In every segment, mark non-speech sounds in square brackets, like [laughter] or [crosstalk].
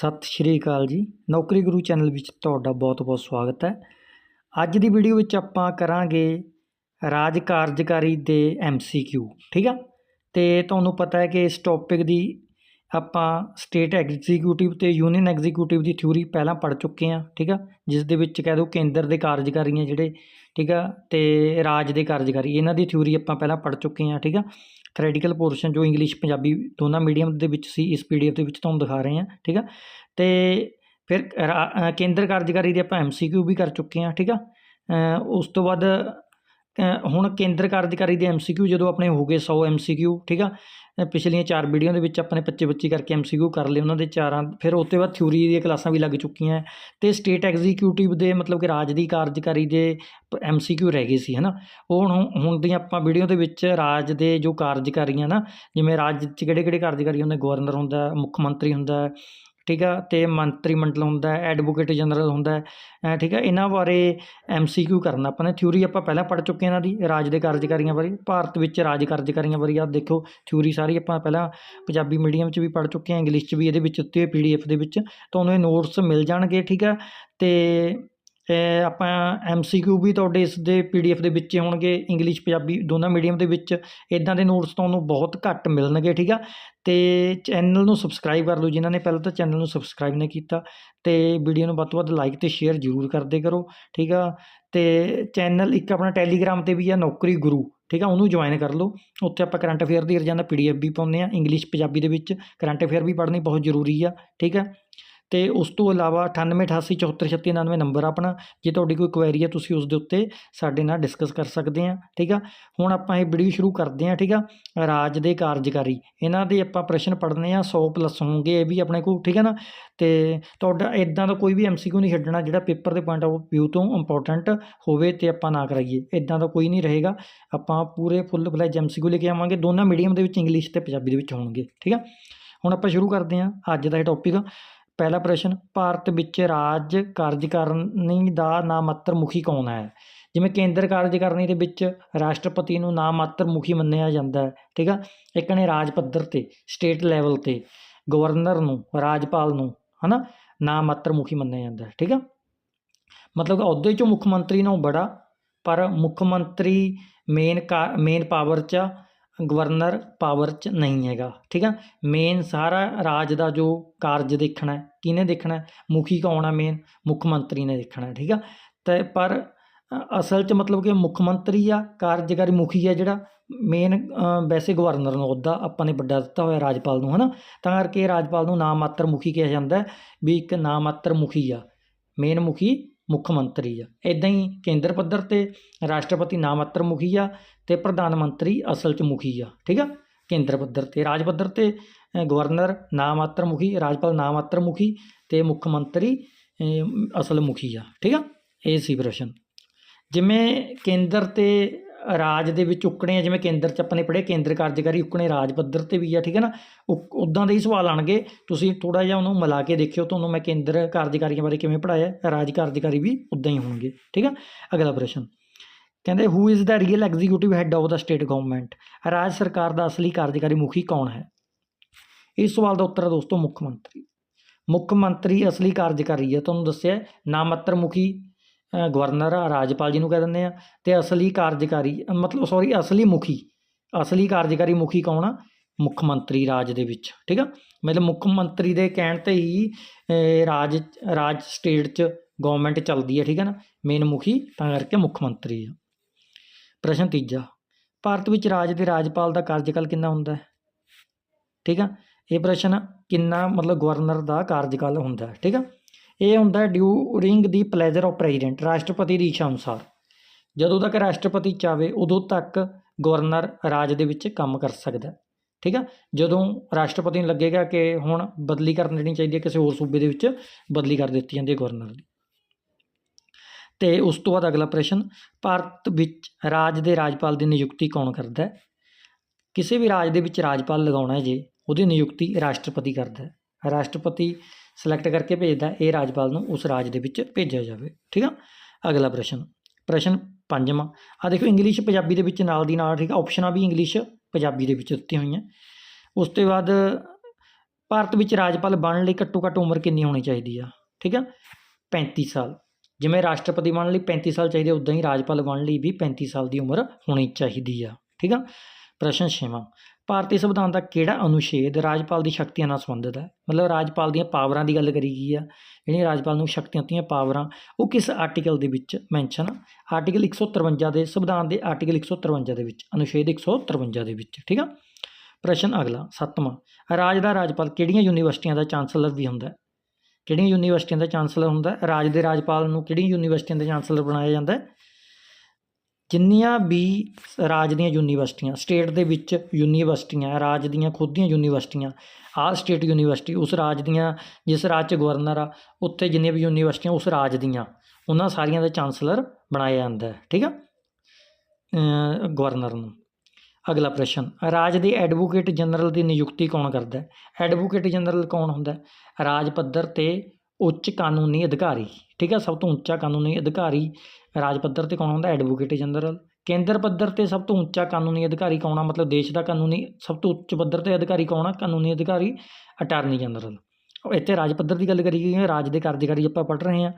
ਸਤਿ ਸ਼੍ਰੀ ਅਕਾਲ ਜੀ। ਨੌਕਰੀ ਗੁਰੂ ਚੈਨਲ ਵਿੱਚ ਤੁਹਾਡਾ ਬਹੁਤ-ਬਹੁਤ ਸਵਾਗਤ ਹੈ। ਅੱਜ ਦੀ ਵੀਡੀਓ ਵਿੱਚ ਆਪਾਂ ਕਰਾਂਗੇ ਰਾਜ ਕਾਰਜਕਾਰੀ ਦੇ ਐਮਸੀਕਿਊ ਠੀਕ ਆ? ਤੇ ਤੁਹਾਨੂੰ ਪਤਾ ਹੈ ਕਿ ਇਸ ਟੌਪਿਕ ਦੀ ਆਪਾਂ ਸਟੇਟ ਐਗਜ਼ੀਕਿਊਟਿਵ ਤੇ ਯੂਨੀਅਨ ਐਗਜ਼ੀਕਿਊਟਿਵ ਦੀ ਥਿਊਰੀ ਪਹਿਲਾਂ ਪੜ੍ਹ ਚੁੱਕੇ ਹਾਂ, ਠੀਕ ਆ? ਜਿਸ ਦੇ ਵਿੱਚ ਕਹਿ ਦਿਓ ਕੇਂਦਰ ਦੇ ਕਾਰਜਕਾਰੀ ਨੇ ਜਿਹੜੇ, ਠੀਕ ਆ? ਤੇ ਰਾਜ ਦੇ ਕਾਰਜਕਾਰੀ, ਇਹਨਾਂ ਦੀ ਥਿਊਰੀ ਆਪਾਂ ਪਹਿਲਾਂ ਪੜ੍ਹ ਚੁੱਕੇ ਹਾਂ, ਠੀਕ ਆ? ਥਿਓਰੈਟੀਕਲ ਪੋਰਸ਼ਨ ਜੋ ਇੰਗਲਿਸ਼ ਪੰਜਾਬੀ ਦੋਨਾਂ ਮੀਡੀਅਮ ਦੇ ਵਿੱਚ ਸੀ, ਇਸ ਪੀਡੀਐਫ ਦੇ ਵਿੱਚ ਤੁਹਾਨੂੰ ਦਿਖਾ ਰਹੇ ਹਾਂ, ਠੀਕ ਆ? ਤੇ ਫਿਰ ਰਾ- ਕੇਂਦਰ ਕਾਰਜਕਾਰੀ ਦੇ ਆਪਾਂ ਐਮਸੀਕਿਊ ਵੀ ਕਰ ਚੁੱਕੇ ਹਾਂ, ਠੀਕ ਆ? ਉਸ ਤੋਂ ਬਾਅਦ ਹੁਣ ਕੇਂਦਰ ਕਾਰਜਕਾਰੀ ਦੇ ਐਮਸੀਕਿਊ ਜਦੋਂ ਆਪਣੇ ਹੋ ਗਏ 100 ਐਮਸੀਕਿਊ ਠੀਕ ਆ? ਪਿਛਲੀਆਂ ਚਾਰ ਵੀਡੀਓ ਦੇ ਵਿੱਚ ਆਪਣੇ 25 25 ਕਰਕੇ ਐਮਸੀਕਿਊ ਕਰ ਲਏ ਉਹਨਾਂ ਦੇ ਚਾਰਾਂ। ਫਿਰ ਉਸ ਤੋਂ ਬਾਅਦ ਥਿਊਰੀ ਦੀਆਂ ਕਲਾਸਾਂ ਵੀ ਲੱਗ ਚੁੱਕੀਆਂ। ਤੇ ਸਟੇਟ ਐਗਜ਼ੀਕਿਊਟਿਵ ਦੇ ਮਤਲਬ ਕਿ ਰਾਜ ਦੀ ਕਾਰਜਕਾਰੀ ਦੇ ਐਮਸੀਕਿਊ ਰਹਿ ਗਏ ਸੀ, ਹਨਾ? ਉਹ ਹੁਣ ਹੁਣ ਦੀਆਂ ਆਪਾਂ ਵੀਡੀਓ ਦੇ ਵਿੱਚ ਰਾਜ ਦੇ ਜੋ ਕਾਰਜਕਾਰੀਆਂ ਨਾ, ਜਿਵੇਂ ਰਾਜ 'ਚ ਕਿਹੜੇ ਕਿਹੜੇ ਕਾਰਜਕਾਰੀ ਹੁੰਦੇ? ਗਵਰਨਰ ਹੁੰਦਾ, ਮੁੱਖ ਮੰਤਰੀ ਹੁੰਦਾ ਠੀਕ ਆ, ਤੇ ਮੰਤਰੀ ਮੰਡਲ ਹੁੰਦਾ ਐਡਵੋਕੇਟ ਜਨਰਲ ਹੁੰਦਾ ਠੀਕ ਆ, ਇਹਨਾਂ ਬਾਰੇ ਐਮਸੀਕਿਊ ਕਰਨਾ ਆਪਾਂ ਨੇ ਥਿਊਰੀ ਆਪਾਂ ਪਹਿਲਾਂ ਪੜ੍ਹ ਚੁੱਕੇ ਹਾਂ ਇਹਨਾਂ ਦੀ, ਰਾਜ ਦੇ ਕਾਰਜਕਾਰੀਆਂ ਬਾਰੇ, ਭਾਰਤ ਵਿੱਚ ਰਾਜ ਕਾਰਜਕਾਰੀਆਂ ਬਾਰੇ ਆ ਦੇਖੋ ਥਿਊਰੀ ਸਾਰੀ ਆਪਾਂ ਪਹਿਲਾਂ ਪੰਜਾਬੀ ਮੀਡੀਅਮ 'ਚ ਵੀ ਪੜ੍ਹ ਚੁੱਕੇ ਹਾਂ ਇੰਗਲਿਸ਼ 'ਚ ਵੀ, ਇਹਦੇ ਵਿੱਚ ਦਿੱਤੇ ਹੋਏ ਪੀਡੀਐਫ ਦੇ ਵਿੱਚ ਤੁਹਾਨੂੰ ਇਹ ਨੋਟਸ ਮਿਲ ਜਾਣਗੇ, ਠੀਕ ਆ, ਤੇ ਆਪਾਂ ਐਮ ਸੀ ਕਿਊ ਵੀ ਤੁਹਾਡੇ ਇਸ ਦੇ ਪੀ ਡੀ ਪੀਡੀਐਫ ਦੇ ਵਿੱਚ ਹੋਣਗੇ ਇੰਗਲਿਸ਼ ਪੰਜਾਬੀ ਦੋਨਾਂ ਮੀਡੀਅਮ ਦੇ ਵਿੱਚ। ਇੱਦਾਂ ਦੇ ਨੋਟਸ ਤੁਹਾਨੂੰ ਬਹੁਤ ਘੱਟ ਮਿਲਣਗੇ, ਠੀਕ ਆ? ਅਤੇ ਚੈਨਲ ਨੂੰ ਸਬਸਕ੍ਰਾਈਬ ਕਰ ਲਓ ਜਿਨ੍ਹਾਂ ਨੇ ਪਹਿਲਾਂ ਤਾਂ ਚੈਨਲ ਨੂੰ ਸਬਸਕ੍ਰਾਈਬ ਨਹੀਂ ਕੀਤਾ। ਅਤੇ ਵੀਡੀਓ ਨੂੰ ਵੱਧ ਤੋਂ ਵੱਧ ਲਾਈਕ ਅਤੇ ਸ਼ੇਅਰ ਜ਼ਰੂਰ ਕਰਦੇ ਕਰੋ, ਠੀਕ ਆ? ਅਤੇ ਚੈਨਲ ਇੱਕ ਆਪਣਾ ਟੈਲੀਗ੍ਰਾਮ ਤੇ ਵੀ ਆ, ਨੌਕਰੀ ਗੁਰੂ, ਠੀਕ ਆ? ਉਹਨੂੰ ਜੁਆਇਨ ਕਰ ਲਓ। ਉੱਥੇ ਆਪਾਂ ਕਰੰਟ ਅਫੇਅਰ ਦੀ ਰੋਜ਼ਾਨਾ ਪੀ ਡੀ ਪੀਡੀਐਫ ਵੀ ਪਾਉਂਦੇ ਆ ਇੰਗਲਿਸ਼ ਪੰਜਾਬੀ ਦੇ ਵਿੱਚ। ਕਰੰਟ ਅਫੇਅਰ ਵੀ ਪੜ੍ਹਨੀ ਬਹੁਤ ਜ਼ਰੂਰੀ ਆ, ਠੀਕ ਆ? ਅਤੇ ਉਸ ਤੋਂ ਇਲਾਵਾ 9888743699 ਨੰਬਰ ਆਪਣਾ, ਜੇ ਤੁਹਾਡੀ ਕੋਈ ਕੁਐਰੀ ਹੈ, ਤੁਸੀਂ ਉਸ ਦੇ ਉੱਤੇ ਸਾਡੇ ਨਾਲ ਡਿਸਕਸ ਕਰ ਸਕਦੇ ਆ ਠੀਕ ਆ? ਹੁਣ ਆਪਾਂ ਇਹ ਵੀਡੀਓ ਸ਼ੁਰੂ ਕਰਦੇ ਆ ਠੀਕ ਆ? ਰਾਜ ਦੇ ਕਾਰਜਕਾਰੀ, ਇਹਨਾਂ ਦੇ ਆਪਾਂ ਪ੍ਰਸ਼ਨ ਪੜ੍ਹਨੇ ਆ 100 ਪਲੱਸ ਹੋਣਗੇ, ਇਹ ਵੀ ਆਪਣੇ ਕੋਲ, ਠੀਕ ਹੈ ਨਾ? ਤੇ ਤੁਹਾਡਾ ਇਦਾਂ ਦਾ ਕੋਈ ਵੀ ਐਮਸੀਕਿਊ ਨਹੀਂ ਛੱਡਣਾ, ਜਿਹੜਾ ਪੇਪਰ ਦੇ ਪੁਆਇੰਟ ਆਫ ਵਿਊ ਤੋਂ ਇੰਪੋਰਟੈਂਟ ਹੋਵੇ ਤੇ ਆਪਾਂ ਨਾ ਕਰਾਈਏ ਇਦਾਂ ਦਾ ਕੋਈ ਨਹੀਂ ਰਹੇਗਾ। ਆਪਾਂ ਪੂਰੇ ਫੁੱਲ ਫਲੈਜ ਐਮਸੀਕਿਊ ਲੈ ਕੇ ਆਵਾਂਗੇ, ਦੋਨਾਂ ਮੀਡੀਅਮ ਦੇ ਵਿੱਚ ਇੰਗਲਿਸ਼ ਤੇ ਪੰਜਾਬੀ ਦੇ ਵਿੱਚ ਹੋਣਗੇ, ਠੀਕ ਆ? ਹੁਣ ਆਪਾਂ ਸ਼ੁਰੂ ਕਰਦੇ ਹਾਂ, ਅੱਜ ਦਾ ਇਹ ਟੌਪਿਕ ਪਹਿਲਾ ਪ੍ਰਸ਼ਨ ਭਾਰਤ ਵਿੱਚ ਰਾਜ ਕਾਰਜਕਾਰਨੀ ਦਾ ਨਾਮਾਤਰ ਮੁਖੀ ਕੌਣ ਹੈ? ਜਿਵੇਂ ਕੇਂਦਰ ਕਾਰਜਕਾਰਨੀ ਦੇ ਵਿੱਚ ਰਾਸ਼ਟਰਪਤੀ ਨੂੰ ਨਾਮਾਤਰ ਮੁਖੀ ਮੰਨਿਆ ਜਾਂਦਾ ਹੈ ਠੀਕ ਆ? ਇੱਕ ਨੇ ਰਾਜ ਪੱਧਰ ਤੇ ਸਟੇਟ ਲੈਵਲ ਤੇ ਗਵਰਨਰ ਨੂੰ ਰਾਜਪਾਲ ਨੂੰ ਹਨਾ? ਨਾਮਾਤਰ ਮੁਖੀ ਮੰਨਿਆ ਜਾਂਦਾ ਹੈ ਠੀਕ ਆ? ਮਤਲਬ ਅਹੁਦੇ ਚੋਂ ਮੁੱਖ ਮੰਤਰੀ ਨਾਲੋਂ ਬੜਾ ਪਰ ਮੁੱਖ ਮੰਤਰੀ ਮੇਨ ਮੇਨ ਪਾਵਰ 'ਚ ਆ, ਗਵਰਨਰ ਪਾਵਰ 'ਚ ਨਹੀਂ ਹੈਗਾ, ਠੀਕ ਆ? ਮੇਨ ਸਾਰਾ ਰਾਜ ਦਾ ਜੋ ਕਾਰਜ ਦੇਖਣਾ ਹੈ, ਕਿਹਨੇ ਦੇਖਣਾ ਹੈ? ਮੁਖੀ ਕੌਣ ਆ ਮੇਨ ਮੁੱਖ ਮੰਤਰੀ ਨੇ ਦੇਖਣਾ ਹੈ, ਠੀਕ ਆ? ਤੇ ਪਰ ਅਸਲ 'ਚ ਮਤਲਬ ਕਿ ਮੁੱਖ ਮੰਤਰੀ ਆ, ਕਾਰਜਕਾਰੀ ਮੁਖੀ ਆ ਜਿਹੜਾ ਮੇਨ ਵੈਸੇ ਗਵਰਨਰ ਨੂੰ ਅਹੁਦਾ ਆਪਾਂ ਨੇ ਵੱਡਾ ਦਿੱਤਾ ਹੋਇਆ ਰਾਜਪਾਲ ਨੂੰ, ਹਨਾ? ਤਾਂ ਕਰਕੇ ਰਾਜਪਾਲ ਨੂੰ ਨਾਮ ਮਾਤਰ ਮੁਖੀ ਕਿਹਾ ਜਾਂਦਾ ਵੀ ਇੱਕ ਨਾਮ ਮਾਤਰ ਮੁਖੀ ਆ ਮੇਨ ਮੁਖੀ ਮੁੱਖ ਮੰਤਰੀ ਆ। ਇਦਾਂ ਹੀ ਕੇਂਦਰ ਪੱਧਰ ਤੇ ਰਾਸ਼ਟਰਪਤੀ ਨਾਮਾਤਰ ਮੁਖੀ ਆ ਤੇ ਪ੍ਰਧਾਨ ਮੰਤਰੀ ਅਸਲ 'ਚ ਮੁਖੀ ਆ, ਠੀਕ ਆ? ਕੇਂਦਰ ਪੱਧਰ ਤੇ, ਰਾਜ ਪੱਧਰ ਤੇ ਗਵਰਨਰ ਗਵਰਨਰ ਨਾਮਾਤਰ ਮੁਖੀ, ਰਾਜਪਾਲ ਨਾਮਾਤਰ ਮੁਖੀ ਤੇ ਮੁੱਖ ਮੰਤਰੀ ਅਸਲ ਮੁਖੀ ਆ, ਠੀਕ ਆ? ਇਹ ਸੀ ਪ੍ਰਸ਼ਨ। ਜਿਵੇਂ ਕੇਂਦਰ ਤੇ ਰਾਜ ਦੇ ਵਿੱਚ ਉਕਣੇ ਆ, ਜਿਵੇਂ ਕੇਂਦਰ 'ਚ ਆਪਾਂ ਨੇ ਪੜ੍ਹੇ, ਕੇਂਦਰ ਕਾਰਜਕਾਰੀ ਉਕਣੇ ਰਾਜ ਪੱਧਰ ਤੇ ਵੀ ਆ, ਠੀਕ ਹੈ ਨਾ? ਉਦਾਂ ਦੇ ਹੀ ਸਵਾਲ ਆਣਗੇ। ਤੁਸੀਂ ਥੋੜਾ ਜਿਹਾ ਉਹਨੂੰ ਮਿਲਾ ਕੇ ਦੇਖਿਓ, ਤੁਹਾਨੂੰ ਮੈਂ ਕੇਂਦਰ ਕਾਰਜਕਾਰੀਆਂ ਬਾਰੇ ਕਿਵੇਂ ਪੜਾਇਆ ਰਾਜ ਕਾਰਜਕਾਰੀ ਵੀ ਉਦਾਂ ਹੀ ਹੋਣਗੇ, ਠੀਕ ਆ? ਅਗਲਾ ਪ੍ਰਸ਼ਨ। ਕਹਿੰਦੇ who is the real executive head of the state government ਰਾਜ ਸਰਕਾਰ ਦਾ ਅਸਲੀ ਕਾਰਜਕਾਰੀ ਮੁਖੀ ਕੌਣ ਹੈ? ਇਸ ਸਵਾਲ ਦਾ ਉੱਤਰ ਹੈ ਦੋਸਤੋ ਮੁੱਖ ਮੰਤਰੀ। ਮੁੱਖ ਮੰਤਰੀ ਅਸਲੀ ਕਾਰਜਕਾਰੀ ਹੈ ਤੁਹਾਨੂੰ ਦੱਸਿਆ ਹੈ, ਨਾਮਾਤਰ ਮੁਖੀ ਗਵਰਨਰ ਆ ਰਾਜਪਾਲ ਜੀ ਨੂੰ ਕਹਿ ਦਿੰਦੇ ਆ ਤੇ ਅਸਲੀ ਕਾਰਜਕਾਰੀ ਮਤਲਬ ਸੌਰੀ ਅਸਲੀ ਮੁਖੀ ਅਸਲੀ ਕਾਰਜਕਾਰੀ ਮੁਖੀ ਕੌਣ ਆ? ਮੁੱਖ ਮੰਤਰੀ ਰਾਜ ਦੇ ਵਿੱਚ ਠੀਕ ਆ? ਮਤਲਬ ਮੁੱਖ ਮੰਤਰੀ ਦੇ ਕਹਿਣ ਤੇ ਹੀ ਰਾਜ ਰਾਜ ਸਟੇਟ 'ਚ ਗਵਰਨਮੈਂਟ ਚੱਲਦੀ ਹੈ ਠੀਕ ਹੈ ਨਾ? ਮੇਨ ਮੁਖੀ ਤਾਂ ਕਰਕੇ ਮੁੱਖ ਮੰਤਰੀ ਆ। ਪ੍ਰਸ਼ਨ ਤੀਜਾ, ਭਾਰਤ ਵਿੱਚ ਰਾਜ ਦੇ ਰਾਜਪਾਲ ਦਾ ਕਾਰਜਕਾਲ ਕਿੰਨਾ ਹੁੰਦਾ ਹੈ? ਠੀਕ ਆ, ਇਹ ਪ੍ਰਸ਼ਨ ਕਿੰਨਾ ਮਤਲਬ ਗਵਰਨਰ ਦਾ ਕਾਰਜਕਾਲ ਹੁੰਦਾ ਹੈ, ਠੀਕ ਆ? ਇਹ ਹੁੰਦਾ during the pleasure of president ਰਾਸ਼ਟਰਪਤੀ ਦੀ ਇੱਛਾ ਅਨੁਸਾਰ। ਜਦੋਂ ਤੱਕ ਰਾਸ਼ਟਰਪਤੀ ਚਾਵੇ ਉਦੋਂ ਤੱਕ ਗਵਰਨਰ ਰਾਜ ਦੇ ਵਿੱਚ ਕੰਮ ਕਰ ਸਕਦਾ ਠੀਕ ਆ? ਜਦੋਂ ਰਾਸ਼ਟਰਪਤੀ ਨੂੰ ਲੱਗੇਗਾ ਕਿ ਹੁਣ ਬਦਲੀ ਕਰ ਦੇਣੀ ਚਾਹੀਦੀ ਹੈ, ਕਿਸੇ ਹੋਰ ਸੂਬੇ ਦੇ ਵਿੱਚ ਬਦਲੀ ਕਰ ਦਿੱਤੀ ਜਾਂਦੀ ਹੈ ਗਵਰਨਰ ਦੀ। ਤੇ ਉਸ ਤੋਂ ਬਾਅਦ ਅਗਲਾ ਪ੍ਰਸ਼ਨ, ਭਾਰਤ ਵਿੱਚ ਰਾਜ ਦੇ ਰਾਜਪਾਲ ਦੀ ਨਿਯੁਕਤੀ ਕੌਣ ਕਰਦਾ ਹੈ? ਕਿਸੇ ਵੀ ਰਾਜ ਦੇ ਵਿੱਚ ਰਾਜਪਾਲ ਲਗਾਉਣਾ ਹੈ ਜੇ, ਉਹਦੀ ਨਿਯੁਕਤੀ ਰਾਸ਼ਟਰਪਤੀ ਕਰਦਾ ਹੈ। ਰਾਸ਼ਟਰਪਤੀ ਸਿਲੈਕਟ ਕਰਕੇ ਭੇਜਦਾ ਇਹ ਰਾਜਪਾਲ ਨੂੰ ਉਸ ਰਾਜ ਦੇ ਵਿੱਚ ਭੇਜਿਆ ਜਾਵੇ। ਠੀਕ ਆ? ਅਗਲਾ ਪ੍ਰਸ਼ਨ ਪ੍ਰਸ਼ਨ ਪੰਜਵਾਂ। ਆ ਦੇਖੋ ਇੰਗਲਿਸ਼ ਪੰਜਾਬੀ ਦੇ ਵਿੱਚ ਨਾਲ ਦੀ ਨਾਲ, ਠੀਕ ਆ ਆਪਸ਼ਨਾਂ ਵੀ ਇੰਗਲਿਸ਼ ਪੰਜਾਬੀ ਦੇ ਵਿੱਚ ਦਿੱਤੀਆਂ ਹੋਈਆਂ। ਉਸ ਤੋਂ ਬਾਅਦ ਭਾਰਤ ਵਿੱਚ ਰਾਜਪਾਲ ਬਣਨ ਲਈ ਘੱਟੋ ਘੱਟ ਉਮਰ ਕਿੰਨੀ ਹੋਣੀ ਚਾਹੀਦੀ ਆ? ਠੀਕ ਆ? 35 ਸਾਲ। ਜਿਵੇਂ ਰਾਸ਼ਟਰਪਤੀ ਬਣਨ ਲਈ 35 ਸਾਲ ਚਾਹੀਦੇ ਉਦਾਂ ਹੀ ਰਾਜਪਾਲ ਬਣਨ ਲਈ ਵੀ 35 ਸਾਲ ਦੀ ਉਮਰ ਹੋਣੀ ਚਾਹੀਦੀ ਆ, ਠੀਕ ਆ? ਪ੍ਰਸ਼ਨ ਛੇਵਾਂ, ਭਾਰਤੀ ਸੰਵਿਧਾਨ ਦਾ ਕਿਹੜਾ ਅਨੁਛੇਦ ਰਾਜਪਾਲ ਦੀ ਸ਼ਕਤੀਆਂ ਨਾਲ ਸੰਬੰਧਿਤ ਹੈ? ਮਤਲਬ ਰਾਜਪਾਲ ਦੀਆਂ ਪਾਵਰਾਂ ਦੀ ਗੱਲ ਕਰੀ ਗਈ ਆ, ਜਿਹੜੀਆਂ ਰਾਜਪਾਲ ਨੂੰ ਸ਼ਕਤੀਆਂ ਹੁੰਦੀਆਂ ਪਾਵਰਾਂ, ਉਹ ਕਿਸ ਆਰਟੀਕਲ ਦੇ ਵਿੱਚ ਮੈਂਸ਼ਨ ਆਰਟੀਕਲ 153 ਦੇ, ਸੰਵਿਧਾਨ ਦੇ ਆਰਟੀਕਲ 153 ਦੇ ਵਿੱਚ, ਅਨੁਛੇਦ 153 ਦੇ ਵਿੱਚ, ਠੀਕ ਆ? ਪ੍ਰਸ਼ਨ ਅਗਲਾ, ਸੱਤਵਾਂ, ਰਾਜ ਦਾ ਰਾਜਪਾਲ ਕਿਹੜੀਆਂ ਯੂਨੀਵਰਸਿਟੀਆਂ ਦਾ ਚਾਂਸਲਰ ਵੀ ਹੁੰਦਾ ਕਿਹੜੀਆਂ ਯੂਨੀਵਰਸਿਟੀਆਂ ਦਾ ਚਾਂਸਲਰ ਹੁੰਦਾ? ਰਾਜ ਦੇ ਰਾਜਪਾਲ ਨੂੰ ਕਿਹੜੀਆਂ ਯੂਨੀਵਰਸਿਟੀਆਂ ਦਾ ਚਾਂਸਲਰ ਬਣਾਇਆ ਜਾਂਦਾ? ਜਿੰਨੀਆਂ ਵੀ ਰਾਜ ਦੀਆਂ ਯੂਨੀਵਰਸਿਟੀਆਂ, ਸਟੇਟ ਦੇ ਵਿੱਚ ਯੂਨੀਵਰਸਿਟੀਆਂ, ਰਾਜ ਦੀਆਂ ਖੁਦ ਦੀਆਂ ਯੂਨੀਵਰਸਿਟੀਆਂ ਆਲ ਸਟੇਟ ਯੂਨੀਵਰਸਿਟੀ ਉਸ ਰਾਜ ਦੀਆਂ, ਜਿਸ ਰਾਜ 'ਚ ਗਵਰਨਰ ਆ, ਉੱਥੇ ਜਿੰਨੀਆਂ ਵੀ ਯੂਨੀਵਰਸਿਟੀਆਂ ਉਸ ਰਾਜ ਦੀਆਂ, ਉਹਨਾਂ ਸਾਰੀਆਂ ਦਾ ਚਾਂਸਲਰ ਬਣਾਇਆ ਜਾਂਦਾ ਠੀਕ ਆ? ਗਵਰਨਰ ਨੂੰ। ਅਗਲਾ ਪ੍ਰਸ਼ਨ, ਰਾਜ ਦੇ ਐਡਵੋਕੇਟ ਜਨਰਲ ਦੀ ਨਿਯੁਕਤੀ ਕੌਣ ਕਰਦਾ ਹੈ? ਐਡਵੋਕੇਟ ਜਨਰਲ ਕੌਣ ਹੁੰਦਾ ਹੈ? ਰਾਜ ਪੱਧਰ ਤੇ ਉੱਚ ਕਾਨੂੰਨੀ ਅਧਿਕਾਰੀ, ਠੀਕ ਹੈ, ਸਭ ਤੋਂ ਉੱਚਾ ਕਾਨੂੰਨੀ ਅਧਿਕਾਰੀ ਰਾਜ ਪੱਧਰ ਤੇ ਕੌਣ ਹੁੰਦਾ ਐਡਵੋਕੇਟ ਜਨਰਲ ਕੇਂਦਰ ਪੱਧਰ ਤੇ ਸਭ ਤੋਂ ਉੱਚਾ ਕਾਨੂੰਨੀ ਅਧਿਕਾਰੀ ਕੌਣ ਆ? ਮਤਲਬ ਦੇਸ਼ ਦਾ ਕਾਨੂੰਨੀ, ਸਭ ਤੋਂ ਉੱਚ ਪੱਧਰ ਤੇ ਅਧਿਕਾਰੀ ਕੌਣ ਆ? ਕਾਨੂੰਨੀ ਅਧਿਕਾਰੀ ਅਟਾਰਨੀ ਜਨਰਲ ਇੱਥੇ ਰਾਜ ਪੱਧਰ ਦੀ ਗੱਲ ਕਰੀ ਗਈ ਹੈ ਰਾਜ ਦੇ ਕਾਰਜਕਾਰੀ ਆਪਾਂ ਪੜ੍ਹ ਰਹੇ ਹਾਂ।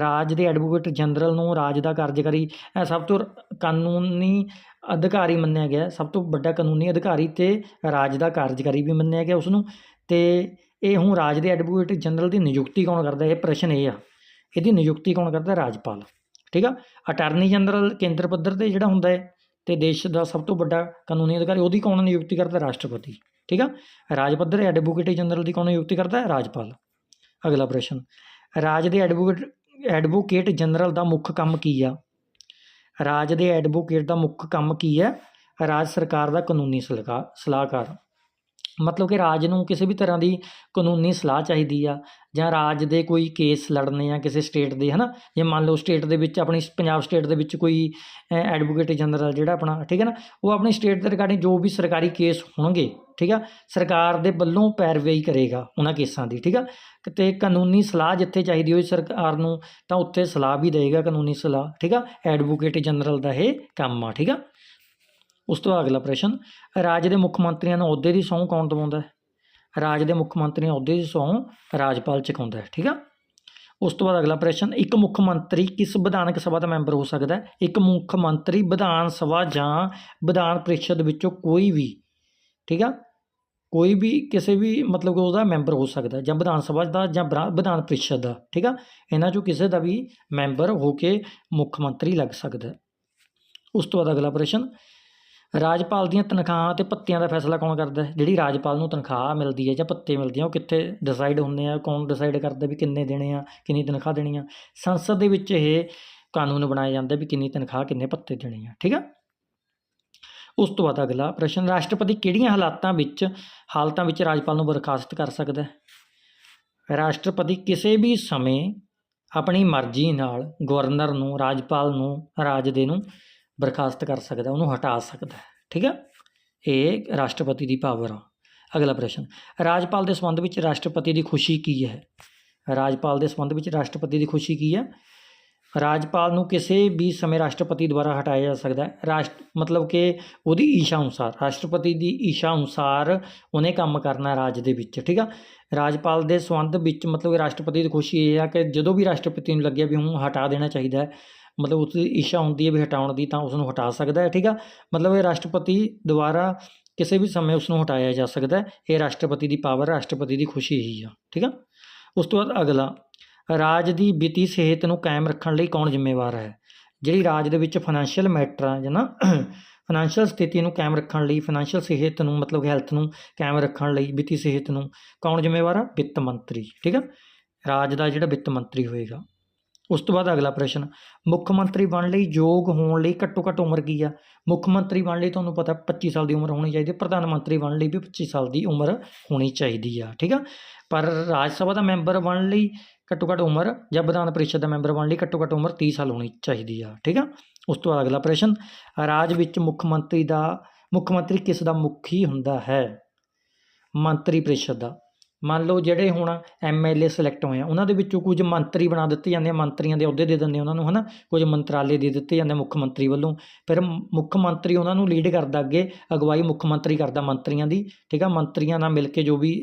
ਰਾਜ ਦੇ ਐਡਵੋਕੇਟ ਜਨਰਲ ਨੂੰ ਰਾਜ ਦਾ ਕਾਰਜਕਾਰੀ ਸਭ ਤੋਂ ਕਾਨੂੰਨੀ ਅਧਿਕਾਰੀ ਮੰਨਿਆ ਗਿਆ, ਸਭ ਤੋਂ ਵੱਡਾ ਕਾਨੂੰਨੀ ਅਧਿਕਾਰੀ ਤੇ ਰਾਜ ਦਾ ਕਾਰਜਕਾਰੀ ਵੀ ਮੰਨਿਆ ਗਿਆ ਉਸ ਨੂੰ ਤੇ ਇਹ ਹੁਣ ਰਾਜ ਦੇ ਐਡਵੋਕੇਟ ਜਨਰਲ ਦੀ ਨਿਯੁਕਤੀ ਕੌਣ ਕਰਦਾ, ਇਹ ਪ੍ਰਸ਼ਨ ਇਹ ਆ। ਇਹਦੀ ਨਿਯੁਕਤੀ ਕੌਣ ਕਰਦਾ, ਰਾਜਪਾਲ। ਠੀਕ ਆ? ਅਟਾਰਨੀ ਜਨਰਲ ਕੇਂਦਰ ਪੱਧਰ ਤੇ ਜਿਹੜਾ ਹੁੰਦਾ ਹੈ, ਤੇ ਦੇਸ਼ ਦਾ ਸਭ ਤੋਂ ਵੱਡਾ ਕਾਨੂੰਨੀ ਅਧਿਕਾਰੀ, ਉਹਦੀ ਕੌਣ ਨਿਯੁਕਤੀ ਕਰਦਾ, ਰਾਸ਼ਟਰਪਤੀ। ਠੀਕ ਆ? ਰਾਜ ਪੱਧਰ ਐਡਵੋਕੇਟ ਜਨਰਲ ਦੀ ਕੌਣ ਨਿਯੁਕਤੀ ਕਰਦਾ ਹੈ ਰਾਜਪਾਲ। ਅਗਲਾ ਪ੍ਰਸ਼ਨ। ਰਾਜ ਦੇ ਐਡਵੋਕੇਟ ਐਡਵੋਕੇਟ ਜਨਰਲ ਦਾ ਮੁੱਖ ਕੰਮ ਕੀ ਆ? ਰਾਜ ਦੇ ਐਡਵੋਕੇਟ ਦਾ ਮੁੱਖ ਕੰਮ ਕੀ ਹੈ? ਰਾਜ ਸਰਕਾਰ ਦਾ ਕਾਨੂੰਨੀ ਸਲਾਹਕਾਰ ਸਲਾਹਕਾਰ। ਮਤਲਬ ਕਿ ਰਾਜ ਨੂੰ ਕਿਸੇ ਵੀ ਤਰ੍ਹਾਂ ਦੀ ਕਾਨੂੰਨੀ ਸਲਾਹ ਚਾਹੀਦੀ ਆ ਜਾਂ ਰਾਜ ਦੇ ਕੋਈ ਕੇਸ ਲੜਨੇ ਆ ਕਿਸੇ ਸਟੇਟ ਦੇ, ਹਨਾ? ਜੇ ਮੰਨ ਲਓ ਸਟੇਟ ਦੇ ਵਿੱਚ ਆਪਣੀ ਪੰਜਾਬ ਸਟੇਟ ਦੇ ਵਿੱਚ ਕੋਈ ਐਡਵੋਕੇਟ ਜਨਰਲ ਜਿਹੜਾ ਆਪਣਾ, ਠੀਕ ਹੈ ਨਾ? ਉਹ ਆਪਣੀ ਸਟੇਟ ਦੇ ਰਿਗਾਰਡਿੰਗ ਜੋ ਵੀ ਸਰਕਾਰੀ ਕੇਸ ਹੋਣਗੇ, ਠੀਕ ਆ? ਸਰਕਾਰ ਦੇ ਵੱਲੋਂ ਪੈਰਵਾਈ ਕਰੇਗਾ ਉਹਨਾਂ ਕੇਸਾਂ ਦੀ, ਠੀਕ ਆ? ਤੇ ਕਾਨੂੰਨੀ ਸਲਾਹ ਜਿੱਥੇ ਚਾਹੀਦੀ ਹੋਈ ਸਰਕਾਰ ਨੂੰ, ਤਾਂ ਉੱਥੇ ਸਲਾਹ ਵੀ ਦੇਗਾ ਕਾਨੂੰਨੀ ਸਲਾਹ, ਠੀਕ ਆ? ਐਡਵੋਕੇਟ ਜਨਰਲ ਦਾ ਇਹ ਕੰਮ ਆ, ਠੀਕ ਆ? ਉਸ ਤੋਂ ਅਗਲਾ ਪ੍ਰਸ਼ਨ, ਰਾਜ ਦੇ ਮੁੱਖ ਮੰਤਰੀਆਂ ਨੂੰ ਅਹੁਦੇ ਦੀ ਸਹੁੰ ਕੌਣ ਦਿਵਾਉਂਦਾ ਹੈ? ਰਾਜ ਦੇ ਮੁੱਖ ਮੰਤਰੀਆਂ ਅਹੁਦੇ ਦੀ ਸਹੁੰ ਰਾਜਪਾਲ ਚੁਕਾਉਂਦਾ ਹੈ, ਠੀਕ ਆ? ਉਸ ਤੋਂ ਬਾਅਦ ਅਗਲਾ ਪ੍ਰਸ਼ਨ, ਇੱਕ ਮੁੱਖ ਮੰਤਰੀ ਕਿਸ ਵਿਧਾਨਕ ਸਭਾ ਦਾ ਮੈਂਬਰ ਹੋ ਸਕਦਾ ਹੈ? ਇੱਕ ਮੁੱਖ ਮੰਤਰੀ ਵਿਧਾਨ ਸਭਾ ਜਾਂ ਵਿਧਾਨ ਪ੍ਰੀਸ਼ਦ ਵਿੱਚੋਂ ਕੋਈ ਵੀ, ਠੀਕ ਆ? ਕੋਈ ਵੀ ਕਿਸੇ ਵੀ ਮਤਲਬ ਕਿ ਉਹਦਾ ਮੈਂਬਰ ਹੋ ਸਕਦਾ ਜਾਂ ਵਿਧਾਨ ਸਭਾ ਦਾ ਜਾਂ ਵਿਧਾ- ਵਿਧਾਨ ਪ੍ਰੀਸ਼ਦ ਦਾ, ਠੀਕ ਆ? ਇਹਨਾਂ ਚੋਂ ਕਿਸੇ ਦਾ ਵੀ ਮੈਂਬਰ ਹੋ ਕੇ ਮੁੱਖ ਮੰਤਰੀ ਲੱਗ ਸਕਦਾ ਉਸ ਤੋਂ ਬਾਅਦ ਅਗਲਾ ਪ੍ਰਸ਼ਨ ਰਾਜਪਾਲ ਦੀਆਂ ਤਨਖਾਹਾਂ ਤੇ ਭੱਤਿਆਂ ਦਾ ਫੈਸਲਾ ਕੌਣ ਕਰਦਾ ਹੈ? ਜਿਹੜੀ ਰਾਜਪਾਲ ਨੂੰ ਤਨਖਾਹ ਮਿਲਦੀ ਹੈ ਜਾਂ ਭੱਤੇ ਮਿਲਦੇ ਆ, ਉਹ ਕਿੱਥੇ ਡਿਸਾਈਡ ਹੁੰਦੇ ਆ, ਕੌਣ ਡਿਸਾਈਡ ਕਰਦਾ ਵੀ ਕਿੰਨੇ ਦੇਣੇ ਆ, ਕਿੰਨੀ ਤਨਖਾਹ ਦੇਣੀ ਆ। ਸੰਸਦ ਦੇ ਵਿੱਚ ਇਹ ਕਾਨੂੰਨ ਬਣਾਏ ਜਾਂਦੇ ਵੀ ਕਿੰਨੀ ਤਨਖਾਹ, ਕਿੰਨੇ ਭੱਤੇ ਦੇਣੇ ਆ, ਠੀਕ ਆ? ਉਸ ਤੋਂ ਬਾਅਦ ਅਗਲਾ ਪ੍ਰਸ਼ਨ, ਰਾਸ਼ਟਰਪਤੀ ਕਿਹੜੀਆਂ ਹਾਲਾਤਾਂ ਵਿੱਚ, ਹਾਲਤਾਂ ਵਿੱਚ ਰਾਜਪਾਲ ਨੂੰ ਬਰਖਾਸਤ ਕਰ ਸਕਦਾ ਹੈ? ਰਾਸ਼ਟਰਪਤੀ ਕਿਸੇ ਵੀ ਸਮੇਂ ਆਪਣੀ ਮਰਜ਼ੀ ਨਾਲ ਗਵਰਨਰ ਨੂੰ, ਰਾਜਪਾਲ ਨੂੰ, ਰਾਜ ਦੇ ਨੂੰ ਬਰਖਾਸਤ ਕਰ ਸਕਦਾ, ਉਹਨੂੰ ਹਟਾ ਸਕਦਾ ਠੀਕ ਹੈ? ਇਹ ਰਾਸ਼ਟਰਪਤੀ ਦੀ ਪਾਵਰ ਆ। ਅਗਲਾ ਪ੍ਰਸ਼ਨ, ਰਾਜਪਾਲ ਦੇ ਸੰਬੰਧ ਵਿੱਚ ਰਾਸ਼ਟਰਪਤੀ ਦੀ ਖੁਸ਼ੀ ਕੀ ਹੈ? ਰਾਜਪਾਲ ਦੇ ਸੰਬੰਧ ਵਿੱਚ ਰਾਸ਼ਟਰਪਤੀ ਦੀ ਖੁਸ਼ੀ ਕੀ ਹੈ? ਰਾਜਪਾਲ ਨੂੰ ਕਿਸੇ ਵੀ ਸਮੇਂ ਰਾਸ਼ਟਰਪਤੀ ਦੁਆਰਾ ਹਟਾਇਆ ਜਾ ਸਕਦਾ ਹੈ। ਰਾਸ਼ਟ ਮਤਲਬ ਕਿ ਉਹਦੀ ਈਸ਼ਾ ਅਨੁਸਾਰ, ਰਾਸ਼ਟਰਪਤੀ ਦੀ ਇੱਛਾ ਅਨੁਸਾਰ ਉਹਨੇ ਕੰਮ ਕਰਨਾ ਰਾਜ ਦੇ ਵਿੱਚ, ਠੀਕ ਆ? ਰਾਜਪਾਲ ਦੇ ਸੰਬੰਧ ਵਿੱਚ ਮਤਲਬ ਕਿ ਰਾਸ਼ਟਰਪਤੀ ਦੀ ਖੁਸ਼ੀ ਇਹ ਆ ਕਿ ਜਦੋਂ ਵੀ ਰਾਸ਼ਟਰਪਤੀ ਨੂੰ ਲੱਗਿਆ ਵੀ ਹੁਣ ਹਟਾ ਦੇਣਾ ਚਾਹੀਦਾ ਹੈ ਮਤਲਬ ਉਸ ਦੀ ਇੱਛਾ ਹੁੰਦੀ ਹੈ ਵੀ ਹਟਾਉਣ ਦੀ ਤਾਂ ਉਸ ਨੂੰ ਹਟਾ ਸਕਦਾ ਹੈ, ਠੀਕ ਆ? ਮਤਲਬ ਇਹ ਰਾਸ਼ਟਰਪਤੀ ਦੁਆਰਾ ਕਿਸੇ ਵੀ ਸਮੇਂ ਉਸ ਨੂੰ ਹਟਾਇਆ ਜਾ ਸਕਦਾ ਹੈ। ਇਹ ਰਾਸ਼ਟਰਪਤੀ ਦੀ ਪਾਵਰ, ਰਾਸ਼ਟਰਪਤੀ ਦੀ ਖੁਸ਼ੀ ਹੀ ਆ, ਠੀਕ ਆ? ਉਸ ਤੋਂ ਬਾਅਦ ਅਗਲਾ, ਰਾਜ ਦੀ ਵਿੱਤੀ ਸਿਹਤ ਨੂੰ ਕਾਇਮ ਰੱਖਣ ਲਈ ਕੌਣ ਜ਼ਿੰਮੇਵਾਰ ਹੈ? ਜਿਹੜੀ ਰਾਜ ਦੇ ਵਿੱਚ ਫਾਈਨੈਂਸ਼ੀਅਲ ਮੈਟਰਾਂ ਜਾਂ ਨਾ [clears throat] ਫਾਈਨੈਂਸ਼ੀਅਲ ਸਥਿਤੀ ਨੂੰ ਕਾਇਮ ਰੱਖਣ ਲਈ ਫਾਈਨੈਂਸ਼ੀਅਲ ਸਿਹਤ ਨੂੰ, ਮਤਲਬ ਹੈਲਥ ਨੂੰ ਕਾਇਮ ਰੱਖਣ ਲਈ ਵਿੱਤੀ ਸਿਹਤ ਨੂੰ ਕੌਣ ਜ਼ਿੰਮੇਵਾਰ ਆ? ਵਿੱਤ ਮੰਤਰੀ, ਠੀਕ ਆ? ਰਾਜ ਦਾ ਜਿਹੜਾ ਵਿੱਤ ਮੰਤਰੀ ਹੋਏਗਾ। ਉਸ ਤੋਂ ਬਾਅਦ ਅਗਲਾ ਪ੍ਰਸ਼ਨ, ਮੁੱਖ ਮੰਤਰੀ ਬਣਨ ਲਈ ਯੋਗ ਹੋਣ ਲਈ ਘੱਟੋ ਘੱਟ ਉਮਰ ਕੀ ਆ? ਮੁੱਖ ਮੰਤਰੀ ਬਣਨ ਲਈ ਤੁਹਾਨੂੰ ਪਤਾ 25 ਸਾਲ ਦੀ ਉਮਰ ਹੋਣੀ ਚਾਹੀਦੀ ਹੈ, ਪ੍ਰਧਾਨ ਮੰਤਰੀ ਬਣਨ ਲਈ ਵੀ 25 ਸਾਲ ਦੀ ਉਮਰ ਹੋਣੀ ਚਾਹੀਦੀ ਆ, ਠੀਕ ਆ? ਪਰ ਰਾਜ ਸਭਾ ਦਾ ਮੈਂਬਰ ਬਣਨ ਲਈ ਘੱਟੋ ਘੱਟ ਉਮਰ ਜਾਂ ਵਿਧਾਨ ਪਰਿਸ਼ਦ ਦਾ ਮੈਂਬਰ ਬਣਨ ਲਈ ਘੱਟੋ ਘੱਟ ਉਮਰ 30 ਸਾਲ ਹੋਣੀ ਚਾਹੀਦੀ ਆ, ਠੀਕ ਆ? ਉਸ ਤੋਂ ਬਾਅਦ ਅਗਲਾ ਪ੍ਰਸ਼ਨ, ਰਾਜ ਵਿੱਚ ਮੁੱਖ ਮੰਤਰੀ ਦਾ, ਮੁੱਖ ਮੰਤਰੀ ਕਿਸ ਦਾ ਮੁਖੀ ਹੁੰਦਾ ਹੈ? ਮੰਤਰੀ ਪਰਿਸ਼ਦ ਦਾ। ਮੰਨ ਲਓ ਜਿਹੜੇ ਹੁਣ ਐਮਐਲਏ ਸਿਲੈਕਟ ਹੋਏ ਆ, ਉਹਨਾਂ ਦੇ ਵਿੱਚੋਂ ਕੁਝ ਮੰਤਰੀ ਬਣਾ ਦਿੱਤੇ ਜਾਂਦੇ ਆ, ਮੰਤਰੀਆਂ ਦੇ ਅਹੁਦੇ ਦੇ ਦਿੰਦੇ ਉਹਨਾਂ ਨੂੰ, ਹਨਾ? ਕੁਝ ਮੰਤਰਾਲੇ ਦੇ ਦਿੱਤੇ ਜਾਂਦੇ ਮੁੱਖ ਮੰਤਰੀ ਵੱਲੋਂ। ਫਿਰ ਮੁੱਖ ਮੰਤਰੀ ਉਹਨਾਂ ਨੂੰ ਲੀਡ ਕਰਦਾ ਅੱਗੇ, ਅਗਵਾਈ ਮੁੱਖ ਮੰਤਰੀ ਕਰਦਾ ਮੰਤਰੀਆਂ ਦੀ, ਠੀਕ ਆ? ਮੰਤਰੀਆਂ ਨਾਲ ਮਿਲ ਕੇ ਜੋ ਵੀ